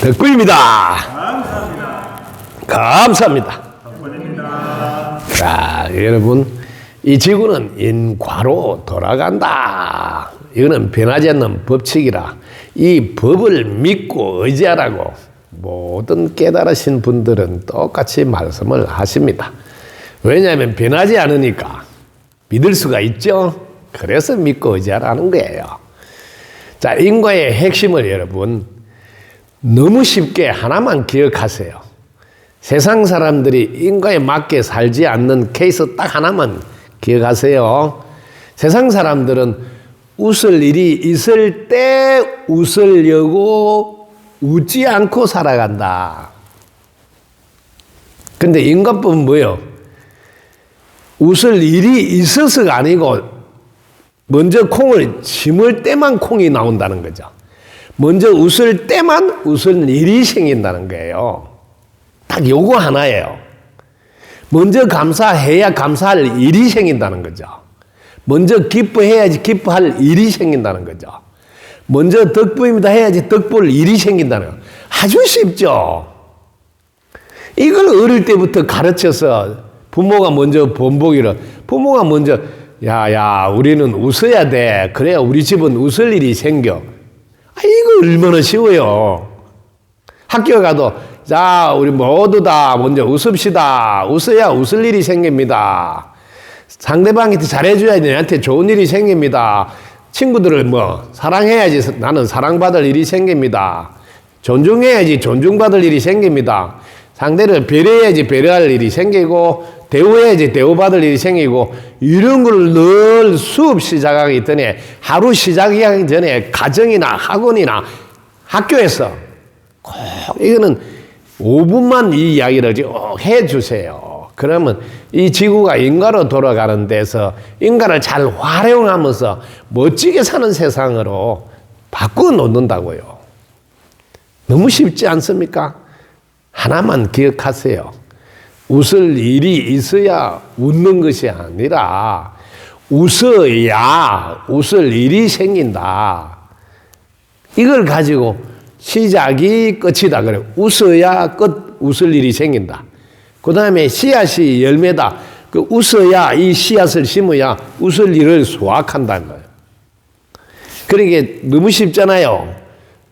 덕구입니다. 감사합니다. 자, 여러분, 이 지구는 인과로 돌아간다. 이거는 변하지 않는 법칙이라 이 법을 믿고 의지하라고 모든 깨달으신 분들은 똑같이 말씀을 하십니다. 왜냐하면 변하지 않으니까 믿을 수가 있죠. 그래서 믿고 의지하라는 거예요. 자, 인과의 핵심을 여러분 너무 쉽게 하나만 기억하세요. 세상 사람들이 인과에 맞게 살지 않는 케이스 딱 하나만 기억하세요. 세상 사람들은 웃을 일이 있을 때 웃으려고 웃지 않고 살아간다. 근데 인간법은 뭐예요? 웃을 일이 있어서가 아니고 먼저 콩을 심을 때만 콩이 나온다는 거죠. 먼저 웃을 때만 웃을 일이 생긴다는 거예요. 딱 요거 하나예요. 먼저 감사해야 감사할 일이 생긴다는 거죠. 먼저 기뻐해야지 기뻐할 일이 생긴다는 거죠. 먼저 덕부입니다 해야지 덕볼 일이 생긴다는 거. 아주 쉽죠. 이걸 어릴 때부터 가르쳐서 부모가 먼저 본보기를 부모가 먼저 야야 우리는 웃어야 돼. 그래야 우리 집은 웃을 일이 생겨. 아 이거 얼마나 쉬워요. 학교 가도 자 우리 모두 다 먼저 웃읍시다. 웃어야 웃을 일이 생깁니다. 상대방한테 잘해줘야 내한테 좋은 일이 생깁니다. 친구들을 뭐 사랑해야지 나는 사랑받을 일이 생깁니다. 존중해야지 존중받을 일이 생깁니다. 상대를 배려해야지 배려할 일이 생기고 대우해야지 대우받을 일이 생기고 이런 걸 늘 수업 시작하기 전에 하루 시작하기 전에 가정이나 학원이나 학교에서 꼭 이거는 5분만 이 이야기를 해 주세요. 그러면 이 지구가 인간으로 돌아가는 데서 인간을 잘 활용하면서 멋지게 사는 세상으로 바꾸어 놓는다고요. 너무 쉽지 않습니까? 하나만 기억하세요. 웃을 일이 있어야 웃는 것이 아니라 웃어야 웃을 일이 생긴다. 이걸 가지고 시작이 끝이다. 그래. 웃어야 끝, 웃을 일이 생긴다. 그 다음에 씨앗이 열매다. 그 웃어야 이 씨앗을 심어야 웃을 일을 수확한다는 거예요. 그러게 너무 쉽잖아요.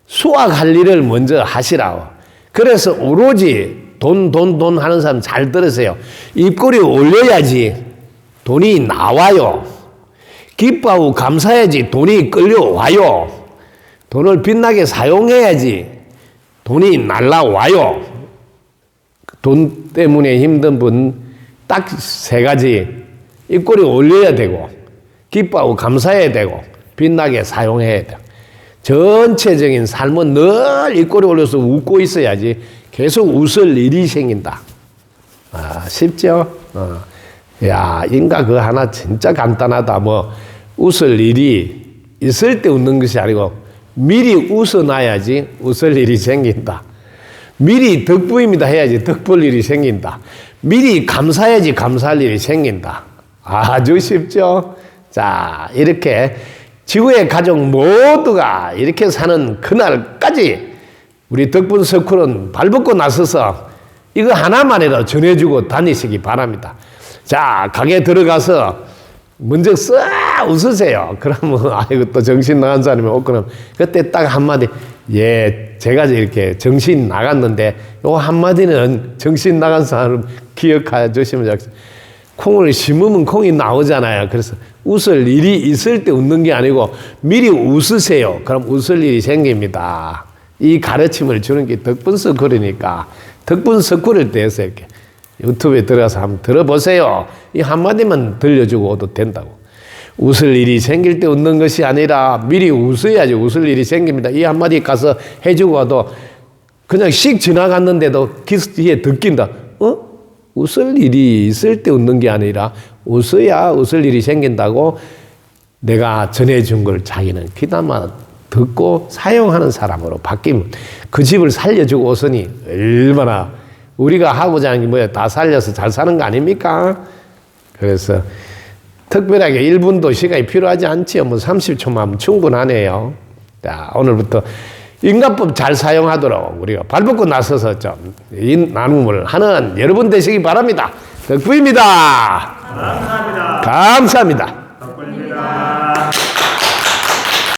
수확할 일을 먼저 하시라고. 그래서 오로지 돈, 돈, 돈 하는 사람 잘 들으세요. 입꼬리 올려야지 돈이 나와요. 기뻐하고 감사해야지 돈이 끌려와요. 돈을 빛나게 사용해야지 돈이 날라와요. 돈 때문에 힘든 분 딱 세 가지 입꼬리 올려야 되고 기뻐하고 감사해야 되고 빛나게 사용해야 돼. 전체적인 삶은 늘 입꼬리 올려서 웃고 있어야지 계속 웃을 일이 생긴다. 아, 쉽죠? 어. 야, 인가 그 하나 진짜 간단하다. 뭐, 웃을 일이 있을 때 웃는 것이 아니고 미리 웃어놔야지 웃을 일이 생긴다. 미리 덕부입니다 해야지 덕볼 일이 생긴다. 미리 감사해야지 감사할 일이 생긴다. 아주 쉽죠? 자, 이렇게 지구의 가족 모두가 이렇게 사는 그날까지 우리 덕분 석훈은 발벗고 나서서 이거 하나만이라도 전해주고 다니시기 바랍니다. 자, 가게 들어가서 먼저 싹 웃으세요. 그러면, 아이고, 또 정신 나간 사람이 오거나, 그때 딱 한마디, 예, 제가 이렇게 정신 나갔는데, 요 한마디는 정신 나간 사람 기억해 주시면 좋겠습니다. 콩을 심으면 콩이 나오잖아요. 그래서 웃을 일이 있을 때 웃는 게 아니고, 미리 웃으세요. 그럼 웃을 일이 생깁니다. 이 가르침을 주는 게 덕분서 그러니까, 덕분서 그럴 때에서 이렇게 유튜브에 들어가서 한번 들어보세요. 이 한마디만 들려주고 도 된다고. 웃을 일이 생길 때 웃는 것이 아니라 미리 웃어야지 웃을 일이 생깁니다. 이 한마디 가서 해주고 와도 그냥 씩 지나갔는데도 귀에 듣긴다. 어? 웃을 일이 있을 때 웃는 게 아니라 웃어야 웃을 일이 생긴다고 내가 전해준 걸 자기는 귀담아 듣고 사용하는 사람으로 바뀌면 그 집을 살려주고 오으니 얼마나 우리가 하고자 하는 게 뭐야? 다 살려서 잘 사는 거 아닙니까? 그래서 특별하게 1분도 시간이 필요하지 않지요. 뭐 30초만 하면 충분하네요. 자, 오늘부터 인간법 잘 사용하도록 우리가 발벗고 나서서 좀 이 나눔을 하는 여러분 되시기 바랍니다. 덕부입니다. 감사합니다. 감사합니다.